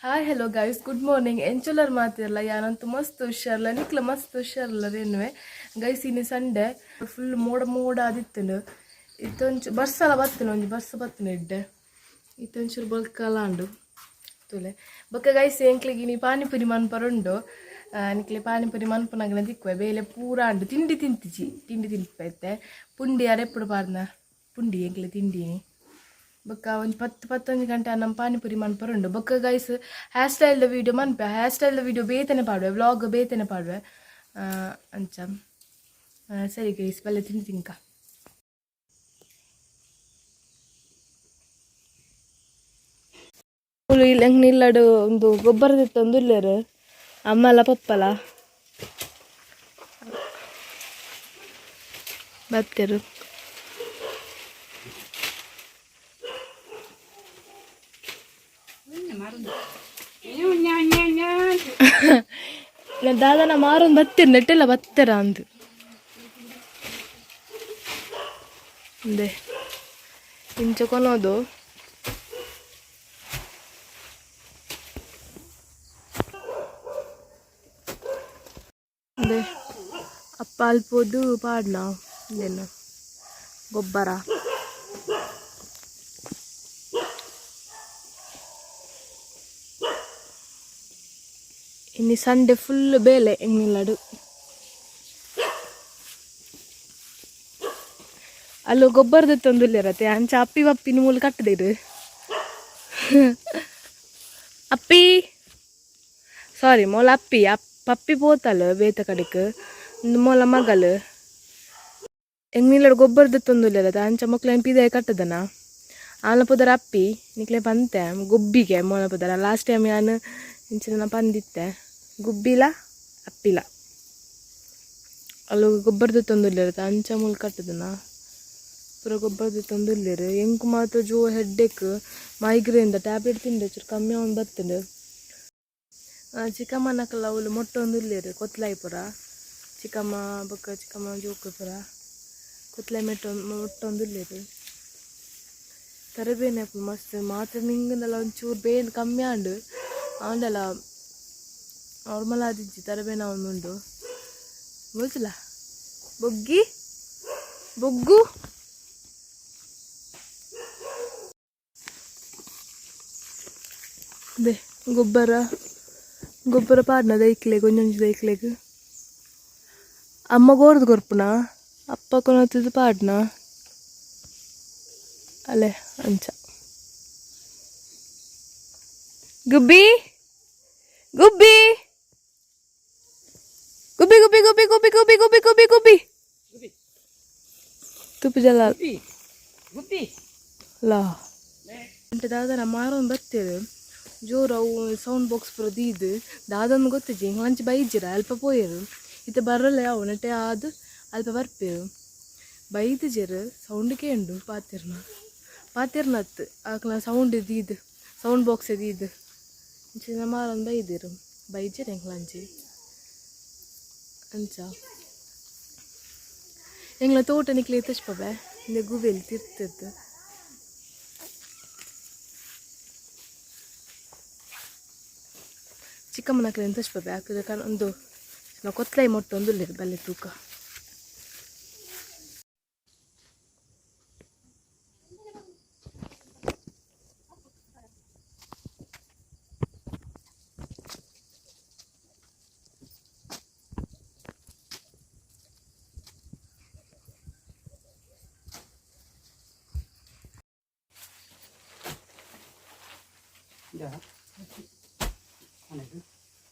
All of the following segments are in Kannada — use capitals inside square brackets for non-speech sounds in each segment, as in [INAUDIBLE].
Hi hello guys good morning ಎಂಚುಲರ್ ಮಾತಿರಲ್ಲ ಯಾನಂತೂ ಮಸ್ತ್ ಹುಷಾರಲ್ಲ ನಿಕ್ಲ ಮಸ್ತ್ ಹುಷಾರಲ್ಲ ರೇನುವೆ ಗೈಸ್ ಇನ್ನು ಸಂಡೆ ಫುಲ್ ಮೋಡ ಮೋಡ ಆದಿತ್ತನು ಇತ್ತೊಂಚು ಬರ್ಸಲ ಬತ್ತನು ಒಂಜಿ ಬರ್ಸ ಬತ್ತನು ಇಡ್ಡೆ ಇತ್ತೊಂಚೂರು ಬಲ್ಕಲಾಂಡು ತುಲೆ ಬೊಕ್ಕ ಗೈಸ್ ಎಂಕ್ಲಿಗೆ ನೀ ಪಾನಿಪುರಿ ಮನ್ಪರುಂಡು ನಿಕ್ಲೆ ಪಾನಿಪುರಿ ಮನ್ಪುನಗನ ದಿಕ್ಕುವೆ ಬೇಲೆ ಪೂರ ಅಂಡು ತಿಂಡಿ ತಿಂತಿಜಿ ತಿಂಡಿ ತಿನ್ಪೈತೆ ಪುಂಡಿ ಅರೆಪ್ಪುಡು ಪಾರ್ನ ಪುಂಡಿ ಎಂಕ್ಲೆ ತಿಂಡಿನಿ ಬೊಕ್ಕ ಒಂದು ಪತ್ತು ಪತ್ತೊಂದು ಗಂಟೆ ನಮ್ಮ ಪಾನಿಪುರಿ ಮನ್ಪರುಂಡು ಬೊಕ್ಕ ಗೈಸ್ ಹೇರ್ ಸ್ಟೈಲ್ದ ವೀಡಿಯೋ ಮನ್ಪೆ ಹೇರ್ ಸ್ಟೈಲ್ದ ವೀಡಿಯೋ ಬೇತನೆ ಪಾಡುವೆ ವ್ಲಾಗ್ ಬೇತನೆ ಪಾಡುವೆ ಆ, ಅಂಚ ಆ, ಸರಿ ಗೈಸ್ ಬಲ್ಲೆ ತಿಂಡಿ ತಿನ್ಕ ಇಲ್ಲ ಹೆಂಗೆ ನಿಲ್ಲಡು ಒಂದು ಗೊಬ್ಬರದಿತ್ತು ಒಂದು ಇಲ್ಲೇರು ಅಮ್ಮಲ ಪಪ್ಪಲ ಬತ್ತರು ಇಲ್ಲ ದಾದನ ಮಾರೊಂದು ಬತ್ತೀರಿ ನೆಟ್ಟೆಲ್ಲ ಬತ್ತರ ಅಂದು ಅಂದೆ ಇಂಚ ಕೊನೋದು ಅಂದೆ ಅಪ್ಪ ಅಲ್ಪೋದು ಪಾಡ್ನ ಇದೇನು ಗೊಬ್ಬರ ಇನ್ನು ಸಂಡೆ ಫುಲ್ ಬೇಲೆ ಹೆಂಗಿಲ್ಲಡು ಅಲ್ಲೂ ಗೊಬ್ಬರದ ತೊಂದಿಲ್ಲ ಇರತ್ತೆ ಅಂಚ ಅಪ್ಪಿ ಪಪ್ಪಿನ ಮೂಲ ಕಟ್ಟದಿರು ಅಪ್ಪಿ ಸಾರಿ ಮೊಲ ಅಪ್ಪಿ ಅಪ್ ಪಪ್ಪಿ ಪೋತಲ್ಲ ಬೇತ ಕಡೆಕ್ ಮೊಲ ಮಗಲು ಎಂಗ್ನಿಲ್ಲಡು ಗೊಬ್ಬರದ ತೊಂದಿಲ್ಲ ಇರತ್ತೆ ಅಂಚ ಮಕ್ಳು ಪಿದಾಯ ಕಟ್ಟದನ ಆಲ ಪುದರ ಅಪ್ಪಿ ನಿಕ್ಲೆ ಬಂತೆ ಗೊಬ್ಬಿಗೆ ಮೊಲ ಪುದರ ಲಾಸ್ಟ್ ಟೈಮ್ ನಾನು ಇಂಚಿನ ಬಂದಿತ್ತೆ ಗುಬ್ಬಿಲ, ಅಪ್ಪಿಲ. ಅಲ್ಲಿ ಗೊಬ್ಬರದ ತೊಂದರೆ ಅಂಚ ಮುಲ್ ಕಟ್ಟದನ ಪೂರ ಗೊಬ್ಬರದ ತೊಂದರೆ ಎಂಕು ಮಾತ್ರ ಜೋ ಹೆಡ್ಡೆಕ್ ಮೈಗ್ರೇನ್ದ ಟ್ಯಾಬ್ಲೆಟ್ ತಿಂದೆ ಚೂರು ಕಮ್ಮಿ ಅವನು ಬರ್ತದೆ. ಚಿಕ್ಕಮ್ಮನಕ್ಕೆಲ್ಲ ಅವಳು ಮೊಟ್ಟೆ ಒಂದು ಕೊತ್ಲಾಯಿ ಪುರ. ಚಿಕ್ಕಮ್ಮ ಬಕ್ಕ, ಚಿಕ್ಕಮ್ಮ ಜೋಕು ಪುರ. ಕೊತ್ಲಾಯಿ ಮೆಟ್ಟ, ಮೊಟ್ಟೆ ಒಂದು ತರಬೇನೆ ಮಸ್ತ್. ಮಾತ್ರ ನಿಂಗಂದಲ್ಲ ಒಂಚೂರು ಬೇನ್ ಕಮ್ಮಿ ಆಂಡು. ಅವನಲ್ಲ ನಾರ್ಮಲ್ ಆದಿಜ್ಜಿ ತರಬೇನ ಅವನುಂಡು ಗೊತ್ತಿಲ್ಲ ಬೊಗ್ಗಿ ಬೊಗ್ಗು ಅದೇ ಗೊಬ್ಬರ ಗೊಬ್ಬರ ಪಾಡ್ನ ದೈಕ್ಲೆಗ್ ಒಂಜೊಂಜಿ ದೈಕ್ಲೆಗ್ ಅಮ್ಮ ಗೋರ್ದು ಕೊರ್ಪುನ ಅಪ್ಪ ಕೊನತ್ತಿದ್ದು ಪಾಡ್ನ ಅಲ್ಲೇ ಅಂಚ ಗುಬ್ಬಿ ಗುಬ್ಬಿ Gubi, gubi, gubi, gubi, gubi, gubi, gubi, gubi. ತುಪ್ಪು ಜಲ ಗುಬ್ಬಿ ಲಾ ಅಂತ ದಾದನ ಮಾರೊಂದು ಬರ್ತೇವೆ ಜೋರು ಅವು ಸೌಂಡ್ ಬಾಕ್ಸ್ ಬರೋದು ಇದು ದಾದನ ಗೊತ್ತಿಜ್ಜಿ ಹಿಂಗೆ ಮಂಚಿ ಬೈಜಿರ ಅಲ್ಪ ಪೋಯರು. ಇತ್ತ ಬರಲ್ಲ ಅವು ನಟೆ ಆದು ಅಲ್ಪ ಬರ್ಪೇವು ಬೈದಿಜಿರು ಸೌಂಡ್ ಕೇಂಡು ಪಾತಿರ್ನ ಪಾತಿರ್ನತ್ ಆಕಲ ಸೌಂಡ್ ಇದು ಇದು ಸೌಂಡ್ ಬಾಕ್ಸ್ ಇದು ಇದು ಮಾರೊಂದು ಬೈದಿರು. ಬೈಜಿರ ಹೆಂಗೆ ಲಂಚಿ ಅಂತ எங்களை தோட்ட நிக்கல எத்தச்சுப்பாவே இந்த குவேல் திருத்தது ಚಿಕ್ಕಮ್ಮನ ಹತ್ರ ಎಂತ ಹಾಕಿದ್ರೆ ಕಾರಣ ಒಂದು ನಾವು ಕೊತ್ತಲೈ ಮೊಟ್ಟೆ ಒಂದು ಬಲ್ಲೆ ತೂಕ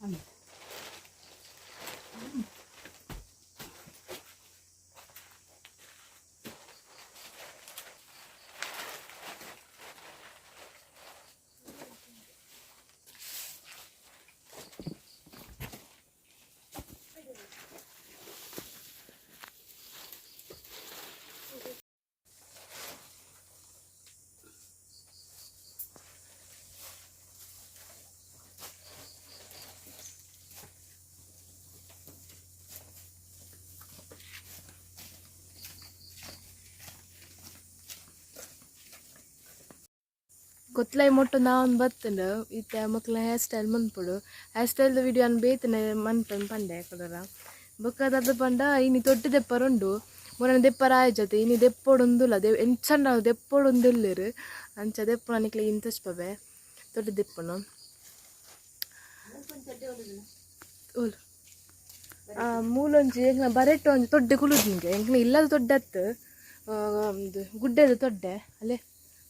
Amén. ಕೊತ್ಲೈ ಮೊಟ್ಟು ನಾವೊಂದು ಬತ್ತಂಡು ಇತ್ತೆ ಮಕ್ಕಳ ಹೇರ್ ಸ್ಟೈಲ್ ಮನ್ಪಡು ಹೇರ್ ಸ್ಟೈಲ್ದ ವಿಡಿಯೋ ಅನ್ ಬೇತನೆ ಮನ್ಪನ್ ಪಂಡೆ ಕೊಡರ ಬೊಕ್ಕದ ಪಂಡ ಇನಿ ತೊಟ್ಟಿ ದೆಪ್ಪರುಂಡು ಮೊನ್ನೆ ದೆಪ್ಪರ ಜೊತೆ ಇನಿ ದೆಪ್ಪೊಡೊಂದುಲ್ಲ ದೆ ಎಂಚಂಡ ದೆಪ್ಪೊಡೊಂದಿಲ್ಲರು ಅಂಚ ದೆಪ್ಪ ನನಗೆ ಇಂಟ್ರೆಸ್ಟ್ ಪವೆ ತೊಟ್ಟಿ ದೆಪ್ಪನು ಮೂಲೊಂಜಿ ಎಂಕ್ನ ಬರೆಟ್ಟು ಒಂಜಿ ತೊಡ್ಡೆ ಕುಲುದು ನಿಂಗೆ ಎಂಕ್ನ ಇಲ್ಲದ ತೊಡ್ಡೆ ಅತ್ತು ಗುಡ್ಡೆದ ತೊಡ್ಡೆ ಅಲ್ಲೇ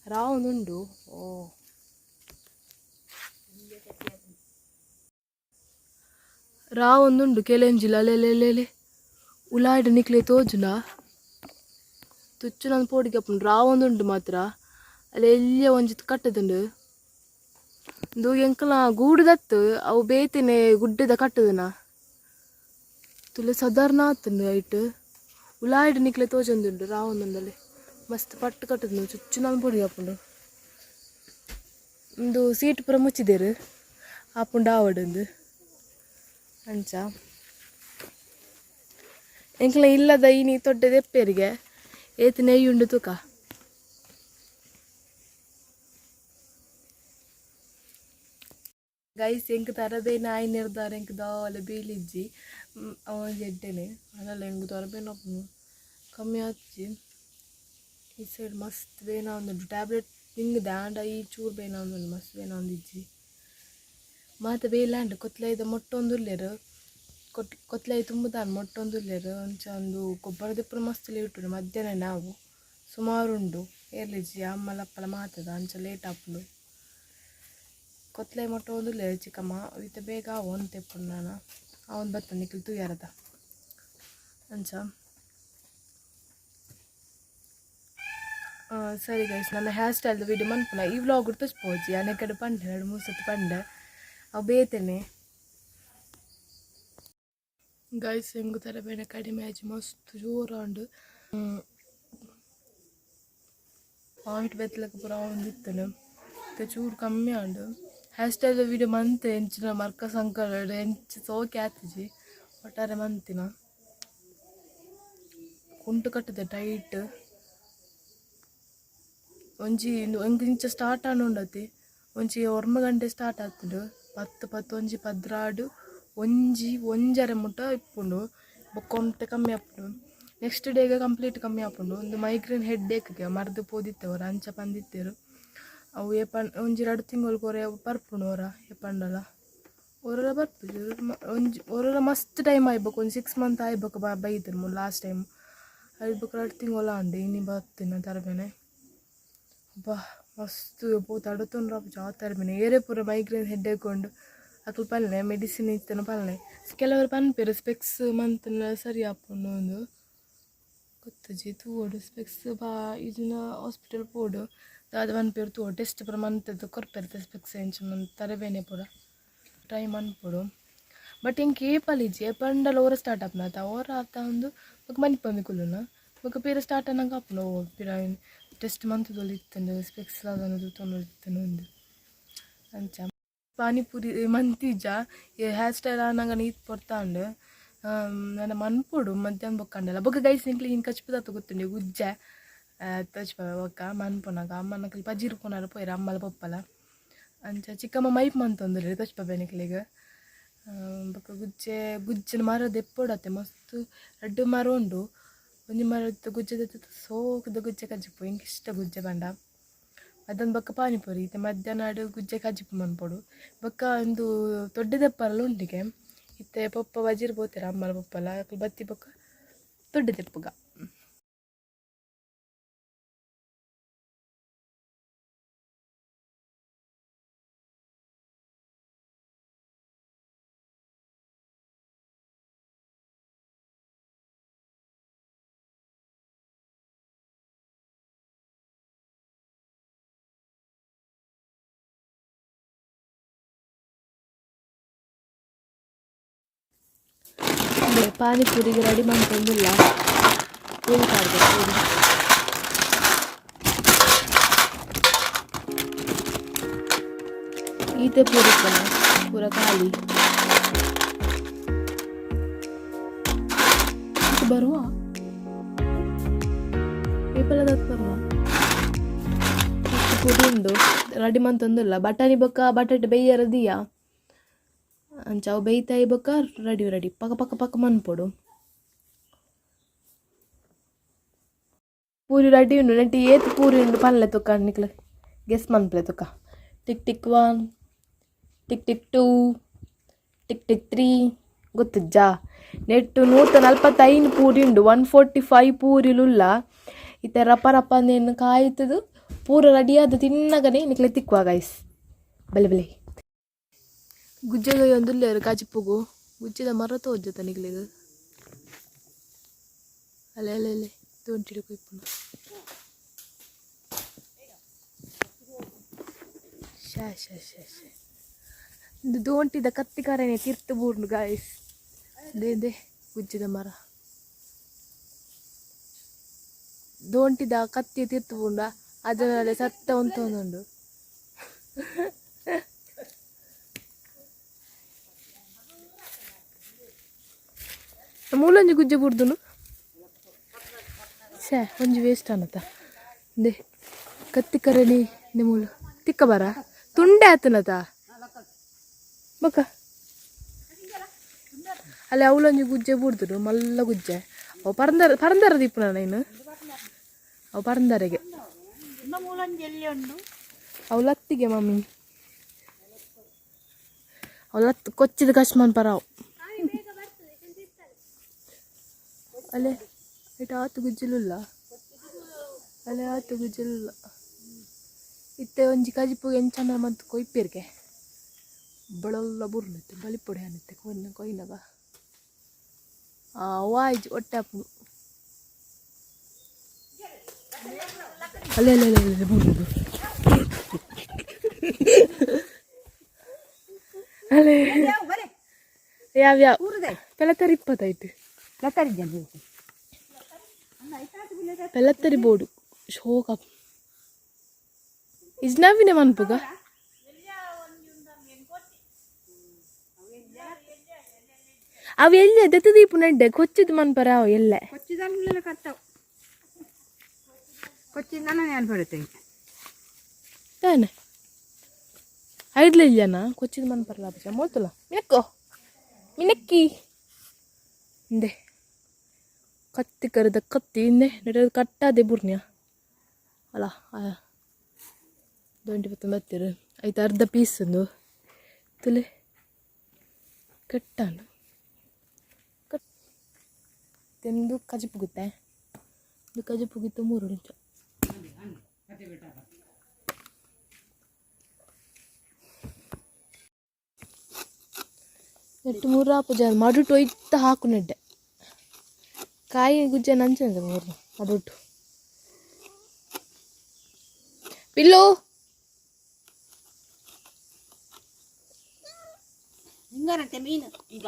ರಾವೊಂದುಂಡು ಓ. ರಾವೊಂದುಂಡು ಲೇ ಅಲೆಲೆಲೆಲೆ ಉಲಾಯ್ಡ ನಿಕ್ಲೆ ತೋಜುನ ತುಚ್ಚು ನಾನು ಪೋಡಿಗೆ ಅಪ್ಪುಂಡು ರಾವೊಂದುಂಡು ಮಾತ್ರ. ಅಲ್ಲಿ ಎಲ್ಲಿಯ ಒಂಜಿ ಕಟ್ಟದುಂಡು. ಇಂದು ಎಂಕಲ ಗೂಡುದತ್ತು, ಅವು ಬೇತಿನೆ ಗುಡ್ಡದ ಕಟ್ಟದನ. ತುಲೆ ಸಾಧಾರಣ ಆತಂಡು ಐಟ್ ಉಲಾಯ್ಡ್ ನಿಕ್ಲೆ ತೋಜೊಂದುಂಡು ರಾವೊಂದುಂಡಲ್ಲಿ ಮಸ್ತ್ ಪಟ್ಟು ಕಟ್ಟದು ಚುಚ್ಚು ನಾನು ಪೊಡಿ ಆಪುಂಡು ಒಂದು ಸೀಟ್ ಪೂರ ಮುಚ್ಚಿದೇರು. ಆಪುಂಡು ಆವಡಂದು. ಅಂಚ. ಎಂಕ್ಲ ಇಲ್ಲದ ಈ ನೀ ತೊಡ್ಡೆ ದೆಪ್ಪೇರಿಗೆ, ಏತು ನೆಯ್ಯುಂಡು ತೂಕ. ಗೈಸ್, ಎಂಕ್ ತರದೇ ನಾಯಿ ನಿರ್ಧಾರ, ಎಂಕ್ ದಾವಲ ಬೀಳಿಜ್ಜಿ. ಅವ ಜಡ್ಡೆನೆ ಅದಲ್ಲ ಎಂಕ್ ತರಬೇನಪ್ಪ. ಕಮ್ಮಿ ಆಚಿ ಈ ಸೈಡ್ ಮಸ್ತ್ ಬೇನ ಒಂದು ಟ್ಯಾಬ್ಲೆಟ್ ಹಿಂಗೆ ದಾಂಡ ಈ ಚೂರು ಬೇನ ಒಂದು ಮಸ್ತ್ ಬೇನ ಒಂದಿಜ್ಜಿ ಮಾತ ಬೇಲಾಂಡ್ ಕೊತ್ಲೈದ ಮೊಟ್ಟೊಂದುಲ್ಲೇರು ಕೊಟ್ ಕೊತ್ಲೈ ತುಂಬುದಾನ್ ಮೊಟ್ಟೊಂದುಲ್ಲೇರು ಅಂಚ ಒಂದು ಗೊಬ್ಬರ ದೆಪ್ಪರ ಮಸ್ತ್ ಲೇಟು ಮಧ್ಯಾಹ್ನ ನಾವು ಸುಮಾರುಂಡು ಏರ್ಲಿಜ್ಜಿ ಅಮ್ಮಲಪ್ಪಲ ಮಾತದ, ಅಂಚ ಲೇಟ್ ಆಪುಂಡು. ಕೊತ್ಲೈ ಮೊಟ್ಟ ಒಂದು ಲೇರು ಚಿಕ್ಕಮ್ಮ ಇತ್ತ ಬೇಗ ಅವನ್ ತೆಪ್ಪುಂಡು ನಾನು. ಅವನ್ ಬತ್ತ ನಿಕ್ಲು ತೂಯಾರದ. ಅಂಚ ಸರಿ ಗೈಸ್ ನನ್ನ ಹೇರ್ ಸ್ಟೈಲ್ದು ವಿಡಿಯೋ ಮನ್ಪುನ ಈ ವ್ಲಾಗ್ ತೋಚ್ಪೋಜಿ ಅನೆ ಕಡೆ ಪಂಡೆ ಎರಡು ಮೂರು ಸತಿ ಪಂಡೆ ಅವು ಬೇತೇನೆ. ಗೈಸ್ ಹೆಂಗು ಥರ ಬೇಡ ಕಡಿಮೆ ಆಜಿ ಮಸ್ತ್ ಜೋರಾಂಡು ಪಾಯಿಂಟ್ ಬೆತ್ತಲಕ್ಕೆ ಪೂರ ಒಂದಿತ್ತನು ಚೂರು ಕಮ್ಮಿ ಆಂಡು ಹೇರ್ ಸ್ಟೈಲ್ ವಿಡಿಯೋ ಮಂತೆ ಎಂಚಿನ ಮರ್ಕ ಸಂಕಲ ಎಂಚು ಸೋಕೆ ಆತಿಜಿ. ಒಟ್ಟಾರೆ ಮಂತಿನ. ಕುಂಟು ಕಟ್ಟದೆ ಟೈಟ್ ಒಂಜಿ ಒಂಜಿ ಇಂಚ ಸ್ಟಾರ್ಟ್ ಆನುಂಡತಿ? ಒಂಜಿ ಒರ್ಮ ಗಂಟೆ ಸ್ಟಾರ್ಟ್ ಆತುಂಡು. ಪತ್ತು ಪತ್ತು, ಒಂಜಿ ಪದ್ರಾಡು, ಒಂಜಿ, ಒಂಜರೆ ಮುಟ ಇಪ್ಪುಂಡು. ಬೊಕ್ಕೊಂಟೆ ಕಮ್ಮಿ ಆಪುಂಡು. ನೆಕ್ಸ್ಟ್ ಡೇಗೆ ಕಂಪ್ಲೀಟ್ ಕಮ್ಮಿ ಆಪುಂಡು. ಒಂದು ಮೈಗ್ರೇನ್ ಹೆಡ್ ಏಕ್ಗೆ ಮರ್ದು ಪೋದಿತ್ತೇವರು ಅಂಚ ಪಂದಿತ್ತೇರು ಅವು ಏಪನ್ ಒಂಜಿ ಎರಡು ತಿಂಗಳು ಕೋರೆ ಬರ್ಪುಂಡು ಅವರ ಏಪಂಡಲ ಅವರೆಲ್ಲ ಬರ್ಪುಜು ಒಂಜಿ ಅವರೆಲ್ಲ ಮಸ್ತ್ ಟೈಮ್ ಆಯ್ಬೇಕು. ಒಂದು ಸಿಕ್ಸ್ ಮಂತ್ ಆಯ್ಬೇಕು ಬೈದ್ರು ಲಾಸ್ಟ್ ಟೈಮ್ ಆಯ್ಬೇಕು ಎರಡು ತಿಂಗಳ ಅಂಡೆ ಇನ್ನಿ ಬರ್ತೀನಿ ತರಬೇನೆ. ಬಾ ಮಸ್ತ್ ಪೋ ತಡತೊಂಡ್ರ ಜಾತಾರೆ. ಮನೆ ಏರೇ ಪೂರ ಮೈಗ್ರೇನ್ ಹೆಡ್ ಹಾಕೊಂಡು ಅಕ್ಲು ಪಲ್ಲೆ ಮೆಡಿಸಿನ್ ಇತ್ತನ ಪಲ್ಲೆ ಕೆಲವರು ಪನ್ಪೇರು ಸ್ಪೆಕ್ಸ್ ಮಂತನ ಸರಿ ಆಪುಂಡು ಒಂದು ಗೊತ್ತಜಿ ತೂಡು ಸ್ಪೆಕ್ಸ್ ಬಾ, ಇದನ್ನ ಹಾಸ್ಪಿಟಲ್ ಪೋಡು. ದಾದ ಪನ್ಪೇರು ತೂ ಟೆಸ್ಟ್ ಪೂರ ಮಂತದ್ದು ಕೊರ್ಪೆರ್ತೆ ಸ್ಪೆಕ್ಸ್ ಎಂಚ ಮಂತ್, ತರಬೇನೆ ಪೂರ. ಟ್ರೈ ಮನ್ಪೊಡು ಬಟ್ ಹೆಂಗೆ ಕೇಪಲಿಜಿ ಪಂಡಲ ಓರ ಸ್ಟಾರ್ಟ್ ಆಪ್ನಾತ ಓರ ಆತ ಒಂದು ಬೊಕ ಮನಿ ಪಂದಿ ಕುಲ್ಲುನ ಬೊಕ ಬೇರೆ ಸ್ಟಾರ್ಟ್ ಅನ್ನಂಗೆ ಆಪುನ ಓ ಪಿರ ಟೆಸ್ಟ್ ಮಂತದಲ್ಲಿ ಇತ್ತಂಡು ಸ್ಪೆಕ್ಸ್ ಆಗೋದು ತೊಂದಿತ್ತನು ಒಂದು ಅಂಚ ಪಾನಿಪುರಿ ಮಂತಿಜ ಹೇರ್ ಸ್ಟೈಲ್ ಅನ್ನಂಗ ನೀತ್ ಪೊರ್ತಾಂಡು ನನ್ನ ಮನ್ಪೊಡು ಮಧ್ಯಾಹ್ನ ಬೊಕ್ಕಂಡಲ್ಲ ಬೊಕ್ಕ ಗೈಸ್ ನಿಂಕ್ಲಿ ಹಿಂಗೆ ಕಚ್ಪದ ಗೊತ್ತುಂಡೆ ಗುಜ್ಜ ತಚ್ಪ ಬೊಕ್ಕ ಮನ್ಪೊನಾಗ ಅಮ್ಮನಕಲ್ ಪಜಿರು ಪೋನಾರು ಪೋಯ್ರ ಅಮ್ಮಲ ಪಪ್ಪಲ ಅಂಚ ಚಿಕ್ಕಮ್ಮ ಮೈಪ್ ಮಂತೊಂದುಲ್ಲೆ ತಚ್ಪ ಬೆನಿಕ್ಲಿಗೆ ಬೊಕ್ಕ ಗುಜ್ಜೆ ಗುಜ್ಜನ ಮರ ದೆಪ್ಪೊಡತ್ತೆ ಮಸ್ತ್ ರಡ್ಡು ಮರ ಉಂಡು ಒಂಜಿ ಮರ ಗುಜ್ಜೆ ಸೋಕದ ಗುಜ್ಜೆ ಕಜ್ಜಿಪು ಹಿಂಗೆ ಇಷ್ಟ ಗುಜ್ಜೆ ಬಂಡ ಅದೊಂದು ಬೊಕ್ಕ ಪಾನಿಪುರಿ ಇತ್ತೆ ಮಧ್ಯಾಹ್ನ ಆಡು ಗುಜ್ಜೆ ಕಜ್ಜಿಪು ಮನ್ಪೊಡು ಬೊಕ್ಕ ಒಂದು ದೊಡ್ಡ ದೆಪ್ಪಲ್ಲ ಉಂಟಿಗೆ ಇತ್ತೆ ಪಪ್ಪ ಬಜಿರ್ ಪೋತೀರ ಅಮ್ಮಲ ಪೊಪ್ಪಲ ಬತ್ತಿ ಬೊಕ್ಕ ದೊಡ್ಡ ಪಾನಿಪುರಿಗೆ ರೆಡಿ ಮಾಡ್ಕೊಂಡಿಲ್ಲ. ಮಾಡಬೇಕು ಈತೆ ಪೂರಿ ಪನ ಪೂರ ಖಾಲಿ. ಬರುವ? ಅದ ಬರುವ? ಪೂರಿ ಉಂಡು. ರೆಡಿ ಮಂತೊಂದುಲ್ಲ ಬಟಾಣಿ ಬೊಕ್ಕ ಬಟಾಟೆ ಬೇಯರದಿಯ ಅಂಚ ಬೇಯ್ತಾ ಬೊಕ್ಕ ರೆಡಿ ರೆಡಿ. ಪಕ್ಕ ಪಕ್ಕ ಪಕ್ಕ ಮನ್ಪೊಡು ಪೂರಿ ರೆಡಿ ಉಂಡು. ನೆಟ್ಟಿ ಏತ್ ಪೂರಿ ಉಂಡು ಪಲ್ಲೆ ತುಕ್ಕ ನಿಕ್ಲ ಗೆಸ್ ಮನ್ಪಲೆ ತುಕ್ಕ tick tick one tick tick two tick tick three ಗೊತ್ತಿಜ್ಜಾ? ನೆಟ್ಟು ನೂತ ನಲ್ಪತ್ತೈದು ಪೂರಿ ಉಂಡು. ಒನ್ ಫೋರ್ಟಿ ಫೈವ್ ಪೂರಿಲುಲ್ಲ ಇತ್ತೆ ರಪ್ಪ ರಪ್ಪ ಅಂದೇನು ಕಾಯ್ತದು. ಪೂರ ರೆಡಿಯಾದ ತಿನ್ನಗನೆ ನಿಕ್ಲೆ ತಿಕ್ಕುವ ಗೈಸ್ ಬಲೆ ಬಲೆ. ಗುಜ್ಜೆಗೈ ಒಂದುಲ್ಲೇರು ಕಾಚಿಪ್ಪುಗು ಗುಜ್ಜೆದ ಮರ ತೋಜತ ನಿಗ್ಲಿದು. ಅಲೆ ಅಲೆ ಅಲೆ ತೋಂಟಿಡು ಕುಯ್ಪುನ ಶಾ ಶಾ ಶಾ ಶಾ ಇದು ದೋಂಟಿದ ಕತ್ತಿಕಾರನೆ ತಿರ್ತು ಬೂರ್ನು ಗಾಯ್ಸ್ ದೇ ದೇ ಗುಜ್ಜಿದ ಮರ. ದೋಂಟಿದ ಕತ್ತಿ ತೀರ್ತು ಬೂರ್ನ ಅದರಲ್ಲಿ ಸತ್ತ ಒಂದುಂಡು ಮೂಲೊಂಜಿ ಗುಜ್ಜೆ ಬುಡ್ದುನು? ಛೇ ಒಂಜಿ ವೇಸ್ಟ್ ಅನ್ನತ್ತ. ದೇ ಕತ್ತಿ ಕರಣಿ ಮೂಲು ತಿಕ್ಕ ಬರ? ತುಂಡೆ ಆತನತ? ಬಕ್ಕ ಅಲ್ಲಿ ಅವಳೊಂಜಿ ಗುಜ್ಜೆ ಬುಡ್ದುನು ಮಲ್ಲ ಗುಜ್ಜೆ. ಅವು ಪರಂದರ ಪರಂದರ ದೀಪನ ನೀನು? ಅವು ಪರಂದರೆಗೆ. ಅವು ಲತ್ತಿಗೆ ಮಮ್ಮಿ. ಅವು ಲತ್ ಕೊಚ್ಚಿದ ಕಶ್ಮನ್ ಪರಾವ್ ಅಲ್ಲೇ ಇಟ ಆತು ಗುಜ್ಜಲುಲ್ಲ. ಅಲ್ಲೇ ಆತು ಗುಜ್ಜಲುಲ್ಲ. ಇತ್ತೆ ಒಂಜಿ ಕಜಿಪುಗೆ ಎಂಚಂದ ಮತ್ತು ಕೊಯ್ಪಿರ್ಗೆ. ಬಳಲ್ಲ ಬುರ್ನಿತ್ತೆ ಬಲಿಪೊಡೆ ಅನ್ನತ್ತೆ ಕೊಯ್ನ ಕೊಯ್ನಗ. ಆ ವಾಯ್ಜ್ ಒಟ್ಟೆ ಅಲ್ಲೇ ಅಲ್ಲೇ ಅಲ್ಲೇ ಅಲ್ಲೇ ಬುರ್ದು ಅಲ್ಲೇ ಯಾವ್ಯಾವ ಪೆಲತ್ತರಿ ಇಪ್ಪತ್ತೈದು ಪೆಲತ್ತರಿ ಬೋರ್ಡು. ಶೋಕ. ಇಸ್ ನವ್ವಿನ ಮನ್ಪುಗ? ಅವು ಎಲ್ಲಿ ದತ್ತ ದೀಪು ನಡ್ಡೆ? ಕೊಚ್ಚಿದ್ ಮನ್ಪರ ಅವು ಎಲ್ಲೆ? ಕೊಚ್ಚಿದ ಕತ್ತಾವು. ಕೊಚ್ಚಿದ ನಾನು ಬರುತ್ತೆ ತಾನೆ. ಐಡ್ಲ ಇಲ್ಲನ ಕೊಚ್ಚಿದ ಮನ್ಪರ ಲಾಭ ಮೋತಲ್ಲ ಮಿನಕ್ಕೋ? ಮಿನಕ್ಕಿ? ಹಿಂದೆ. ಕತ್ತಿ ಕರೆದ ಕತ್ತಿ ಹಿಂದೆ ನಡೆದ ಕಟ್ಟಾದೆ ಅಲ ಅಲ್ಲ ದೊಂಟಿ ಬತ್ತ ಬತ್ತಿರು ಐತೆ ಅರ್ಧ ಪೀಸ್ ಒಂದು ತುಲೆ ಕಟ್ಟಾನು ಕಟ್ ತೆಂದು ಕಜಿ ಪುಗುತ್ತೆ ಇದು ಕಜಿ ಪುಗಿತ್ತು ಮೂರು ನಿಮಿಷ ನೆಟ್ಟು ಮೂರು ಆಪು ಜನ ಮಡುಟು ಒಯ್ತ ಹಾಕು ನೆಡ್ಡೆ ಕಾಯಿ ಗುಜ್ಜೆ ನಂಚಂದ ಮೂರು ಮಡುಟು ಪಿಲ್ಲು! ಹಿಂಗಾರಂತೆ ಮೀನು ಈಗ.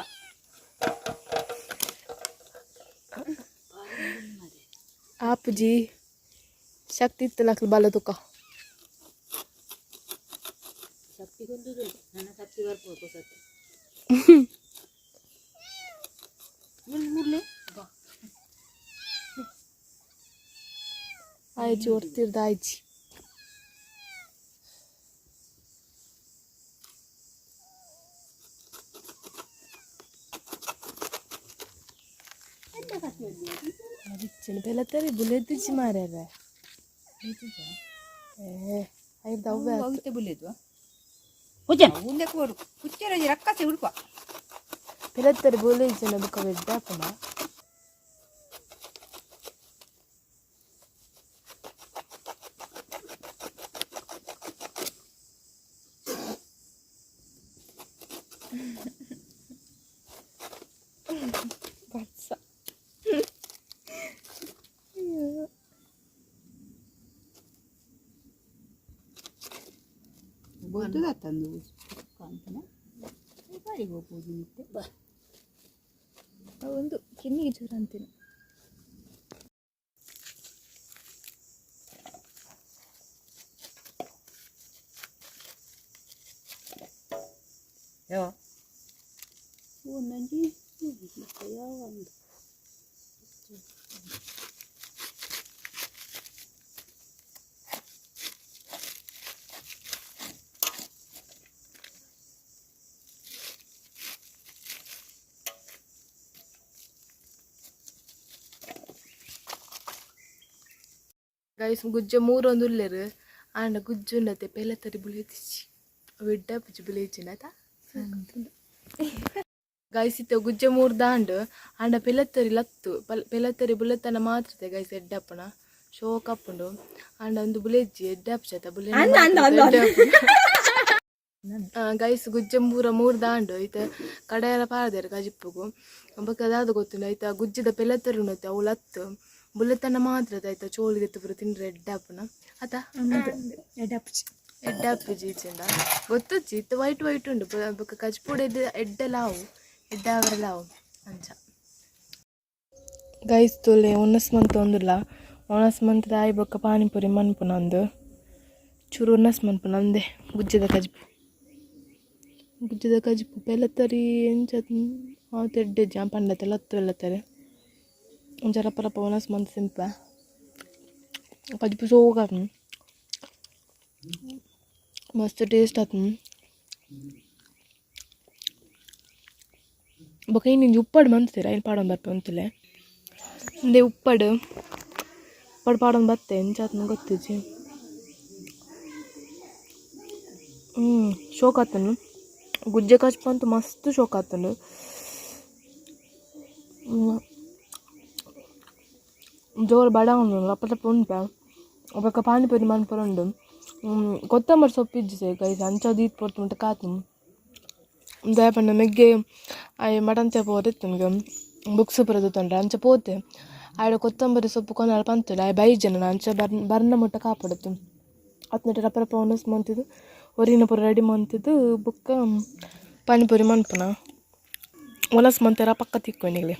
ಆಪುಜಿ ಶಕ್ತಿ ಇತ್ತಲ್ಲ ಬಲ ತುಕ. ಶಕ್ತಿ ಹೊಂದುದು ನನ್ನ ಶಕ್ತಿ ಬರ್ಬೋದು ಸತ್ತಿ [LAUGHS] ಮುರ್ಲೆ? ಆಯ್ಜಿ ಹೊರ್ತಿರ್ದ ಆಯ್ಜಿ ಅದಿಚ್ಚನ ಬೆಲತ್ತರಿ ಬುಲೆದ್ದಿಚ್ಚಿ ಮಾರ್ಯಾರ ಏ ಐದು ಅವ್ವೆ ಆತು. ಹೋಗುತ್ತೆ ಬುಲ್ಲಿದ್ವಾ ಹುಜ್ಜನ ಮುಂದೆ ಕೋರು ಹುಚ್ಚರ ರಕ್ಕಸೆ ಹುಡುಕ ಬೆಲತ್ತರಿ ಬುಲೆಜ್ಜನ ಬುಕ್ಕ ಬೆದ್ದಾಪನ 뭘 뜯었단 누구지? 깜짝이야. 이빨 이거 뭐 보지 밑에. 뭐? 아, 근데 괜히 저한테는. 야. 원는지 뭐 여기 있어요. ಮೂರೊಂದು ಉಲ್ಲೆರ್ ಆಂಡ ಗುಜ್ಜು ಉಂಡತೆ ಪೆಲ ತರಿ ಬುಲೇತಿಚ್ಚಿ ವಿಡ್ಡ ಪುಜಿ ಬುಲೇಚಿನ ಗೈಸ್ ಇತ್ತ ಗುಜ್ಜೆ ಮೂರು ದಾಂಡು ಆಂಡ ಪೆಲತ್ತರಿ ಲತ್ತು ಪಲ್ ಪೆಲತ್ತರಿ ಬುಲೆತನ ಮಾತ್ರತೆ ಗೈಸ್ ಎಡ್ಡಪ್ಪನ ಶೋಕ ಅಪ್ಪುಂಡು. ಆಂಡ ಒಂದು ಬುಲೆಜ್ಜಿ ಎಡ್ಡಪ್ಚತ ಬುಲೆ ಗೈಸ್ ಗುಜ್ಜೆ ಮೂರ ಮೂರು ದಾಂಡು ಇತ ಕಡೆಯರ ಪಾರದೇರು ಗಜಿಪ್ಪುಗು. ಬೊಕ್ಕ ಅದಾದ ಗೊತ್ತುಂಡು ಐತ ಗುಜ್ಜದ ಪೆಲತ್ತರಿ ಉಂಡತೆ ಅವು ಲತ್ತು. ಬುಲೆತನ ಮಾತ್ರ ಆಯ್ತಾ? ಚೋಳಿಗೆ ದೆತ್ತು ತಿಂದ್ರೆ ಅತ ಎಡ್ಡಪ್ಪುಜಿ ಈಚೆಂದ ಗೊತ್ತುಚ್ಚಿ ಇತ್ತ ವೈಟ್ ವೈಟ್ ಉಂಡು ಬೊಕ್ಕ ಲಾವು. ಎಡ್ಡ ಅವರ ಲಾವು. ಅಂಚ. ಗೈಸ್ ತೋಲೆ ಉನ್ನಸ್ ಮಂತ್ ಒಂದುಲ್ಲ. ಒಣಸ್ ಮಂತ್ ದಾಯಿ ಬೊಕ್ಕ ಪಾನಿಪುರಿ ಮನ್ಪುನಂದು ಚೂರು ಉನ್ನಸ್ ಮನ್ಪುನ ಅಂದೆ ಗುಜ್ಜದ ಕಜ್ಪು. ಗುಜ್ಜದ ಕಜ್ಪು. ಪೆಲತ್ತರಿ ಎಂಚ ಆ ಎಡ್ಡೆ ಜಾ ಪಂಡತೆ ಲತ್ತು ಎಲ್ಲತ್ತರೆ ಒಂಚ ರಪ್ಪ ರಪ್ಪ ಒಣಸ್ ಮಂತ್ ಸಿಂಪ ಕಜ್ಪು ಸೋಗ ಮಸ್ತ್ ಟೇಸ್ಟ್ ಆತು ಬೊಕ ಇನ್ನಿಂದು ಉಪ್ಪಡು ಮಂತ್ತೀರ ಏನು ಪಾಡೊಂದು ಬರ್ಪೆ ಅಂತಲೇ ಇಂದೆ ಉಪ್ಪಡು ಉಪ್ಪಡು ಪಾಡೊಂದು ಬತ್ತೆ ಎಂಚಾತ್ನ ಗೊತ್ತಿಜ್ಜಿ ಹ್ಞೂ ಶೋಕ್ ಆತನು ಗುಜ್ಜೆ ಕಚ್ಪ ಅಂತೂ ಮಸ್ತ್ ಶೋಕ್ ಆತನು ಜೋರು ಬಡ ಉಂಡು ಲಪ್ಪ ಲಪ್ಪ ಉಂಟ ಒಬ್ಬಕ್ಕ ಪಾನಿಪುರಿ ಮನ್ಪುರ ಉಂಡು ಹ್ಮ್, ಕೊತ್ತಂಬರಿ ಸೊಪ್ಪು ಇಜ್ಜಿ ಗೈಸ್ ಅಂಚದು ಈತ್ ಪೊರ್ತು ಉಂಟ ಕಾತು ದಯಪಂಡ ಮೆಗ್ಗೆ ಅಯ್ಯ ಮಟನ್ ತೇಪ ಹೋದಿತ್ತು ನನಗೆ ಬುಕ್ಸ್ ಬರೋದು ತಂಡ್ರೆ ಅಂಚ ಪೋತೆ ಆಡ ಕೊತ್ತಂಬರಿ ಸೊಪ್ಪು ಕೊನಾಳ ಪಂತುಲೆ ಆಯ್ ಬೈ ಜನ ಅಂಚ ಬರ್ನ ಬರ್ನ ಮುಟ್ಟ ಕಾಪಾಡುತ್ತು ಹತ್ತು ರಪ್ಪ ರಪ್ಪ ಒನಸ್ ಮಂತಿದ್ದು ಹೊರಿನ ಪುರ ರೆಡಿ ಮಂತಿದ್ದು ಬುಕ್ಕ ಪಾನಿಪುರಿ ಮನ್ಪುನ ಒಲಸ್ ಮಂತಾರ ಪಕ್ಕ ತಿಕ್ಕೊಂಡಿಗ್ಲಿ